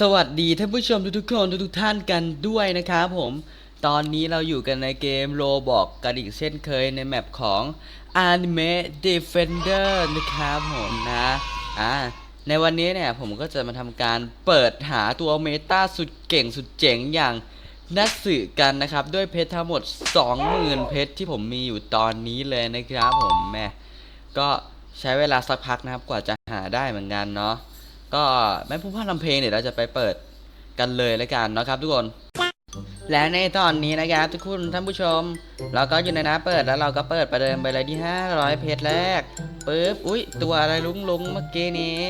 สวัสดีท่านผู้ชมทุกๆคนทุกๆท่านกันด้วยนะครับผม ตอนนี้เราอยู่กันในเกมโรบอกกันอีกเช่นเคยในแมปของ Anime Defender นะครับผมนะอ่าในวันนี้เนี่ยผมก็จะมาทำการเปิดหาตัวเมตาสุดเก่งสุดเจ๋งอย่างนัตสึกันนะครับ ด้วยเพชรทั้งหมด 20,000 เพชรที่ผมมีอยู่ตอนนี้เลยนะครับผมแม่ก็ใช้เวลาสักพักนะครับกว่าจะหาได้เหมือนกันเนาะ ก็แม่ผู้พากย์ทำเพลงเดี๋ยวเราจะไปเปิดกันเลยแล้วกันเนาะครับทุกคน และในตอนนี้นะครับทุกคนท่านผู้ชม เราก็อยู่ในน้าเปิดแล้วเราก็เปิดประเดิมไปเลยที่ 500 เพจแรกปึ๊บอุ้ยตัวอะไรลุงลุงเมื่อกี้นี้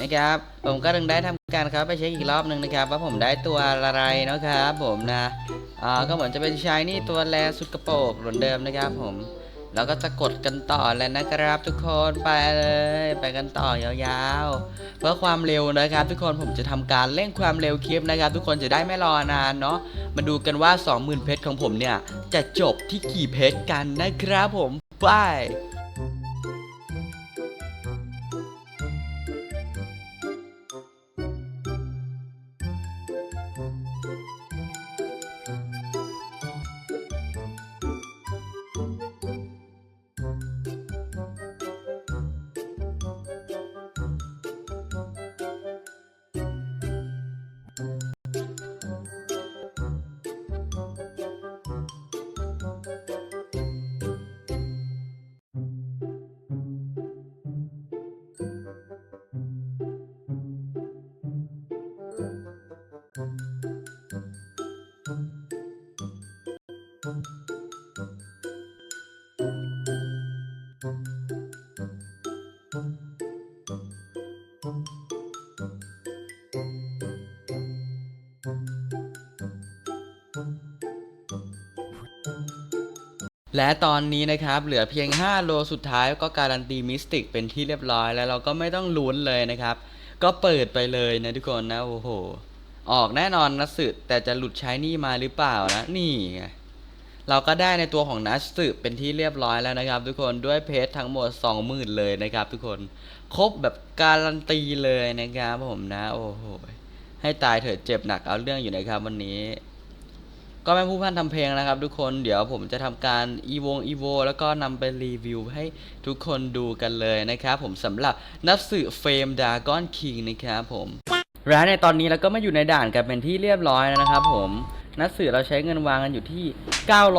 นะครับ ผมก็ถึงได้ทำการครับไปเช็คอีกรอบหนึ่งนะครับ ว่าผมได้ตัวอะไรเนาะครับผมนะอ่าก็เหมือนจะเป็นชายนี่ตัวแลสุดกระโปรงเหมือนเดิมนะครับผม เราก็จะกดกันต่อแล้วนะครับทุกคนไปเลยไปกันต่อยาวๆ เพื่อความเร็วนะครับ ทุกคนผมจะทำการเร่งความเร็วคลิปนะครับ ทุกคนจะได้ไม่รอนานเนาะมาดูกันว่า 20,000 เพชรของผมเนี่ย จะจบที่กี่เพชรกันนะครับผมไป และตอนนี้นะครับเหลือเพียง 5 โลสุดท้ายก็การันตีมิสติกเป็นที่เรียบร้อยแล้วเราก็ไม่ต้องลุ้นเลยนะครับ ก็เปิดไปเลยนะทุกคนนะโอ้โห ออกแน่นอนนะสึแต่จะหลุดใช้นี่มาหรือเปล่านะนี่ไงเราก็ได้ในตัวของนัสสึเป็นที่เรียบร้อยแล้วนะครับ ทุกคนด้วยเพจทั้งหมด 20,000 เลยนะครับ ทุกคนครบแบบการันตีเลยนะครับผมนะ โอ้โหให้ตายเถิดเจ็บหนักเอาเรื่องอยู่นะครับวันนี้ ก็แม่ผู้พันทำเพลงนะครับ ทุกคนเดี๋ยวผมจะทำการอีวงอีโวแล้วก็นำไปรีวิวให้ทุกคนดูกันเลยนะครับผมสำหรับนับสื่อเฟรมดากอนคิงนะครับผมและในตอนนี้เราก็มาอยู่ในด่านกันเป็นที่เรียบร้อยแล้วนะครับผมนัดสื่อเราใช้เงินวางกันอยู่ที่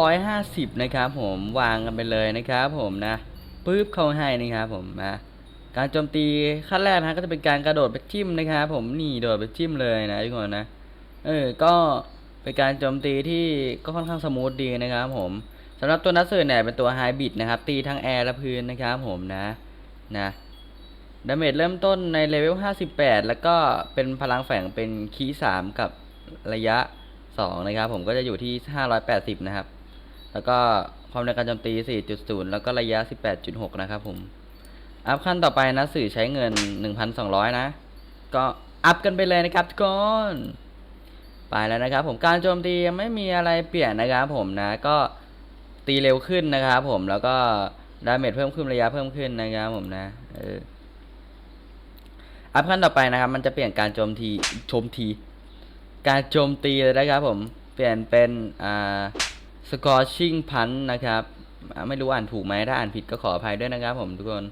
950 นะครับผมวางกันไปเลยนะครับผมนะปึ๊บเข้าให้นะครับผมนะการโจมตีขั้นแรกนะก็จะเป็นการกระโดดไปจิ้มนะครับผมนี่โดดไปจิ้มเลยนะทุกคนนะเออก็ เป็นการโจมตีที่ก็ค่อนข้างสมูทดีนะครับผมสำหรับตัวนัสเซอร์เนี่ยเป็นตัวไฮบิดนะครับ ตีทั้งแอร์และพื้นนะครับผมนะนะดาเมจเริ่มต้นในเลเวล 58 แล้วก็เป็นพลังแฝงเป็นคีย์3กับระยะ 2 นะครับ ผมก็จะอยู่ที่ 580 นะครับ แล้วก็ความเร็วการโจมตี 4.0 แล้วก็ระยะ 18.6 นะครับผม อัพขั้นต่อไปนะสื่อใช้เงิน 1,200 นะ ก็อัพกันไปเลยนะครับทุกคน ไปแล้วนะครับ ผมการโจมตียังไม่มีอะไรเปลี่ยนนะครับ ผมนะก็ตีเร็วขึ้นนะครับผมแล้วก็ดาเมจเพิ่มขึ้นระยะเพิ่มขึ้นนะครับผมนะเอออัพขั้นต่อไปนะครับ มันจะเปลี่ยนการโจมตีโจมตีการโจมตีเลยนะครับ ผมเปลี่ยนเป็นอ่า scorching punch นะครับไม่รู้อ่านถูกไหมถ้าอ่านผิดก็ขออภัยด้วยนะครับ ผมทุกคน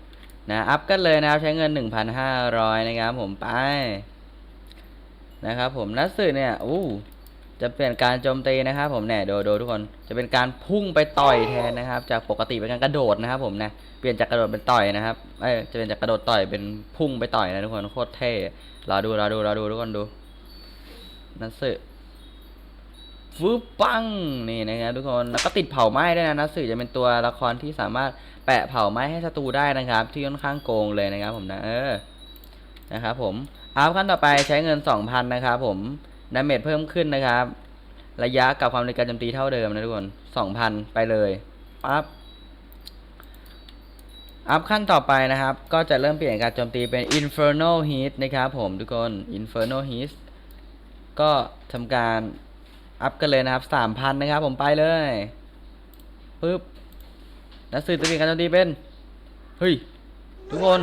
นะอัพกันเลยนะครับใช้เงิน 1,500 นะครับผมไป นะครับผมนัดสื่อเนี่ยอู้จะเปลี่ยนการโจมตีนะครับผมเนี่ยโดโดทุกคนจะเป็นการพุ่งไปต่อยแทนนะครับ จากปกติเป็นการกระโดดนะครับ ผมนะเปลี่ยนจากกระโดดเป็นต่อยนะครับเอ้จะเป็นจากกระโดดต่อยเป็นพุ่งไปต่อยนะทุกคนโคตรเท่รอดูรอดูรอดูทุกคนดูนัดสื่อฟึบปังนี่นะครับทุกคนแล้วก็ติดเผาไหม้ด้วยนะนัดสื่อจะเป็นตัวละครที่สามารถแปะเผาไหม้ให้ศัตรูได้นะครับ ที่ค่อนข้างโกงเลยนะครับ ผมนะเออ นะครับผมอัพขั้นต่อไปใช้เงิน 2,000 นะครับผมดาเมจเพิ่มขึ้นนะครับ ระยะกับความเร็วการโจมตีเท่าเดิมนะทุกคน 2,000 ไปเลยปั๊บอัพขั้นต่อไปนะครับ ก็จะเริ่มเปลี่ยนการโจมตีเป็น Inferno Heat นะครับผมทุกคน Inferno Heat ก็ทำการอัพกันเลยนะครับ 3,000 นะครับผมไปเลยปึ๊บนักสืบจะเปลี่ยนการโจมตีเป็น เฮ้ย ทุกคน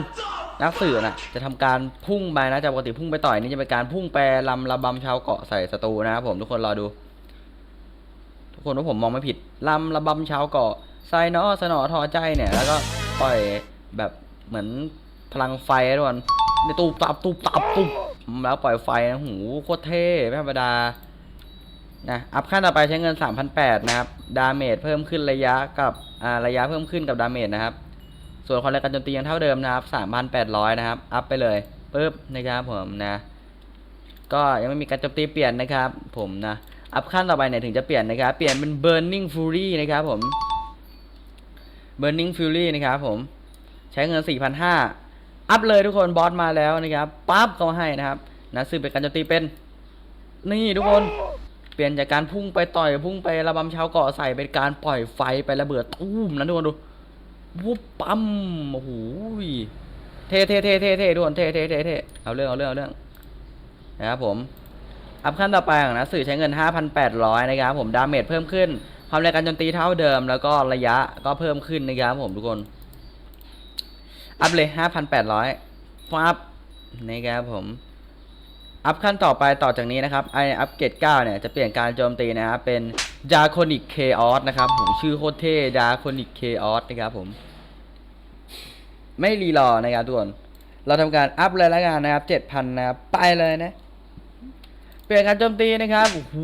นักสื่อนะจะทำการพุ่งไปนะจากปกติพุ่งไปต่อยนี่จะเป็นการพุ่งไปลำระบำชาวเกาะใส่ศัตรูนะครับผมทุกคนรอดู ทุกคนว่าผมมองไม่ผิดลำระบำชาวเกาะไซนอสนอทอใจเนี่ย แล้วก็ปล่อยแบบเหมือนพลังไฟทุกคนในตูบตับตูบตับตูบแล้วปล่อยไฟนะหูโคตรเท่ไม่ธรรมดานะอัพขั้นต่อไปใช้เงิน 3,800 นะครับ ดาเมจเพิ่มขึ้นระยะกับอ่าระยะเพิ่มขึ้นกับดาเมจนะครับ ส่วนความแรงการโจมตียังเท่าเดิมนะครับ3,800นะครับ อัพไปเลยปึ๊บนะครับผมนะ ก็ยังไม่มีการโจมตีเปลี่ยนนะครับ ผมนะ อัพขั้นต่อไปเนี่ยถึงจะเปลี่ยนนะครับ เปลี่ยนเป็น Burning Fury นะครับผม Burning Fury นะครับผม ใช้เงิน 4,500 อัพเลยทุกคน บอสมาแล้วนะครับ ปั๊บก็ให้นะครับ นะซึ่งเป็นการโจมตีเป็น นี่ทุกคน เปลี่ยนจากการพุ่งไปต่อยพุ่งไประบำชาวเกาะใส่เป็นการปล่อยไฟไประเบิดตุ้มนะทุกคนดู วุบปั๊มโอ้โหเท่เท่เท่เท่เท่ทุกคนเท่เท่เท่เท่เอาเรื่องเอาเรื่องเอาเรื่องนะครับผม อัพขั้นต่อไปของนะสื่อใช้เงิน 5,800 นะครับผม ดาเมจเพิ่มขึ้น ความแรงการโจมตีเท่าเดิม แล้วก็ระยะก็เพิ่มขึ้นนะครับผมทุกคน อัพเลย 5,800ฟับนะครับผม อัพขั้นต่อไปต่อจากนี้นะครับไออัพเกรด9เนี่ยจะเปลี่ยนการโจมตีนะครับเป็น d a r k o n i c Chaos นะครับผมชื่อโคตรเท่ d a r k o n i c Chaos นะครับผม ไม่รีรอนะครับทุกคนเราทำการอัพเลยแล้วกันนะครับ7,000นะครับไปเลยนะ เปลี่ยนการโจมตีนะครับโอ้โห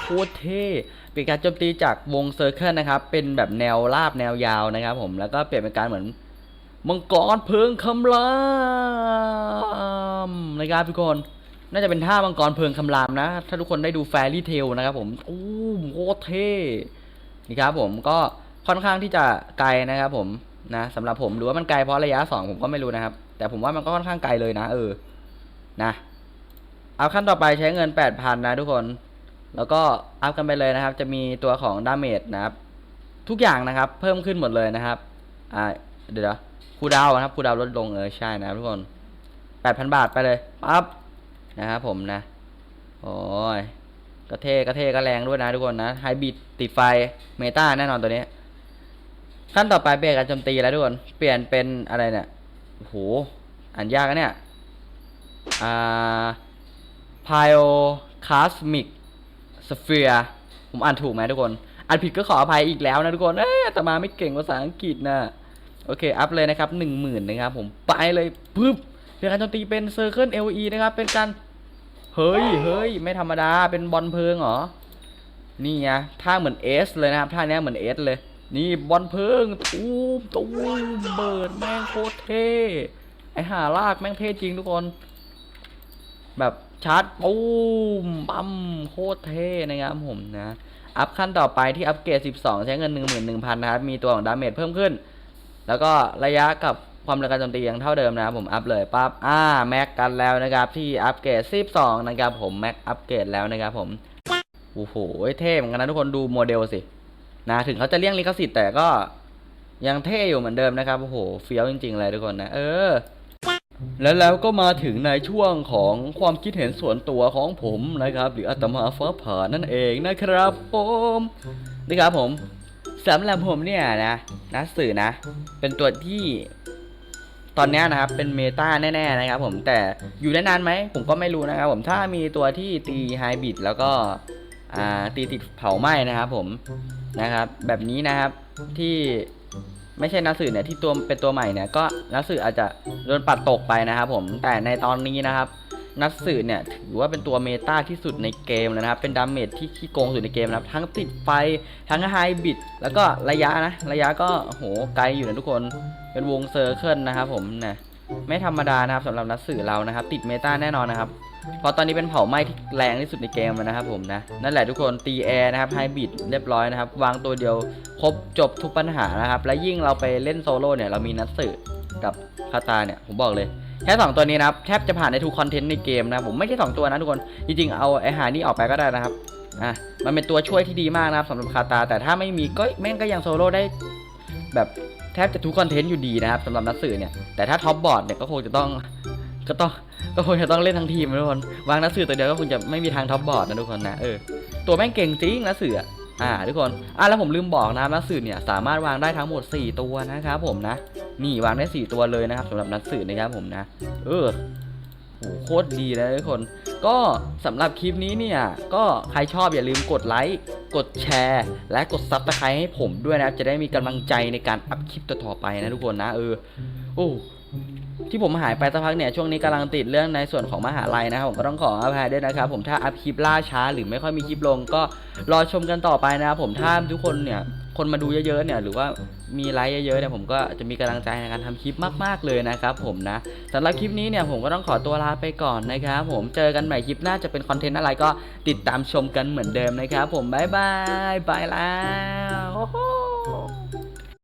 โคตรเท่เปลี่ยนการโจมตีจากวงเซอร์เคิลนะครับ เป็นแบบแนวราบแนวยาวนะครับ ผมแล้วก็เปลี่ยนเป็นการเหมือน มังกรเพลิงคำรามนะครับทุกคน น่าจะเป็นท่ามังกรเพลิงคำรามนะ ถ้าทุกคนได้ดูแฟรี่เทลนะครับผมโอ้โคตรเท่นี่ครับผมก็ค่อนข้างที่จะไกลนะครับผมนะสำหรับผมหรือว่ามันไกลเพราะระยะสองผมก็ไม่รู้นะครับ แต่ผมว่ามันก็ค่อนข้างไกลเลยนะ เออนะเอาขั้นต่อไปใช้เงิน 8,000 นะทุกคน แล้วก็อัพกันไปเลยนะครับ จะมีตัวของดาเมจนะครับ ทุกอย่างนะครับ เพิ่มขึ้นหมดเลยนะครับ อ่า เดี๋ยว คูดาวนะครับคูดาวลดลงเออใช่นะทุกคนแปดพันบาทไปเลยปั๊บนะครับผมนะ โอ้ยกระเทกระเทกระแรงด้วยนะทุกคนนะไฮบิดติดไฟเมตาแน่นอนตัวนี้ ขั้นต่อไปเปลี่ยนการโจมตีแล้วทุกคนเปลี่ยนเป็นอะไรเนี่ยโอ้โหอ่านยากนะเนี่ยอ่า p y o c a s m i c Sphere ผมอ่านถูกไหมทุกคน อ่านผิดก็ขออภัยอีกแล้วนะทุกคนเอ้ยแต่มาไม่เก่งภาษาอังกฤษนะ โอเค อัพเลยนะครับหนึ่งหมื่นนะครับผมไปเลยปึ๊บเปลี่ยนการโจมตีเป็น Circle LE นะครับ เป็นการ เฮ้ยเฮ้ยไม่ธรรมดา เป็นบอลเพลิงเหรอ นี่ไงท่าเหมือนเอสเลยนะครับ ท่าเนี้ยเหมือนเอสเลย นี่บอลเพลิง ตูมตูมเบิดแม่งโคตรเท่ ไอหาลากแม่งเท่จริงทุกคน แบบชาร์จปูมปั๊มโคตรเท่นะครับผมนะ อัพขั้นต่อไปที่อัพเกรด 12 ใช้เงิน 11,000 นะครับ มีตัวของดาเมจเพิ่มขึ้น แล้วก็ระยะกับความเร็วการโจมตียังเท่าเดิมนะครับผมอัพเลยปั๊บอ่าแม็กกันแล้วนะครับที่อัพเกรด12นะครับผมแม็กอัพเกรดแล้วนะครับผมโอ้โหเท่เหมือนกันนะทุกคนดูโมเดลสินะถึงเขาจะเลี่ยงลิขสิทธิ์แต่ก็ยังเท่อยู่เหมือนเดิมนะครับโอ้โหเฟี้ยวจริงๆเลยทุกคนนะเออ แล้วแล้วก็มาถึงในช่วงของความคิดเห็นส่วนตัวของผมนะครับ หรืออาตมาฟ้าผ่านั่นเองนะครับผมนะครับผม สำหรับผมเนี่ยนะนักสื่อนะ เป็นตัวที่ตอนนี้นะครับเป็นเมตาแน่ๆนะครับผมแต่อยู่ได้นานไหมผมก็ไม่รู้นะครับผมถ้ามีตัวที่ตีไฮบิดแล้วก็ตีติดเผาไหม้นะครับผมนะครับ แบบนี้นะครับที่ไม่ใช่นักสื่อเนี่ยที่ตัวเป็นตัวใหม่เนี่ยก็นักสื่ออาจจะโดนปัดตกไปนะครับผมแต่ในตอนนี้นะครับ นักสื่อเนี่ยถือว่าเป็นตัวเมตาที่สุดในเกมเลยนะครับ เป็นดาเมจที่ขี้โกงสุดในเกมนะครับ ทั้งติดไฟ ทั้งไฮบิด แล้วก็ระยะนะ ระยะก็โหไกลอยู่นะทุกคน เป็นวงเซอร์เคิลนะครับผมนะไม่ธรรมดานะครับสำหรับนักสื่อเรานะครับ ติดเมตาแน่นอนนะครับ เพราะตอนนี้เป็นเผาไหม้ที่แรงที่สุดในเกมแล้วนะครับผมนะ นั่นแหละทุกคนตีแอร์นะครับไฮบิดเรียบร้อยนะครับ วางตัวเดียวครบจบทุกปัญหานะครับ และยิ่งเราไปเล่นโซโล่เนี่ยเรามีนักสื่อกับคาตาเนี่ยผมบอกเลย แค่2ตัวนี้นะครับแทบจะผ่านในทุกคอนเทนต์ในเกมนะครับผมไม่ใช่2ตัวนะทุกคนจริงๆเอาไอหานี่ออกไปก็ได้นะครับอะมันเป็นตัวช่วยที่ดีมากนะครับสำหรับคาตา แต่ถ้าไม่มีก็แม่งก็ยังโซโล่ได้แบบแทบจะทุกคอนเทนต์อยู่ดีนะครับสำหรับนักสื่อเนี่ยแต่ถ้าท็อปบอร์ดเนี่ยก็คงจะต้องก็ต้องก็คงจะต้องเล่นทั้งทีมนะทุกคนวางนักสื่อตัวเดียวก็คงจะไม่มีทางท็อปบอร์ดนะทุกคนนะเออตัวแม่งเก่งจริงนักสื่อ อ่าทุกคนอะแล้วผมลืมบอกนะนักสืบเนี่ยสามารถวางได้ทั้งหมด 4 ตัวนะครับผมนะ นี่วางได้ 4 ตัวเลยนะครับสำหรับนักสืบนะครับผมนะ เออโหโคตรดีนะทุกคน ก็สำหรับคลิปนี้เนี่ย ก็ใครชอบอย่าลืมกดไลค์ กดแชร์ และกดซับสไครต์ให้ผมด้วยนะครับ จะได้มีกำลังใจในการอัพคลิปต่อๆไปนะทุกคนนะ เออ โอ้ ที่ผมหายไปสักพักเนี่ยช่วงนี้กำลังติดเรื่องในส่วนของมหาลัยนะครับผมก็ต้องขออภัยด้วยนะครับผมถ้าอัพคลิปล่าช้าหรือไม่ค่อยมีคลิปลง ก็รอชมกันต่อไปนะครับผมถ้าทุกคนเนี่ยคนมาดูเยอะๆเนี่ยหรือว่ามีไลค์เยอะๆเนี่ยผมก็จะมีกำลังใจในการทำคลิปมากๆเลยนะครับผมนะสำหรับคลิปนี้เนี่ยผมก็ต้องขอตัวลาไปก่อนนะครับผมเจอกันใหม่คลิปหน้าจะเป็นคอนเทนต์อะไรก็ติดตามชมกันเหมือนเดิมนะครับผมบ๊ายบายไปแล้ว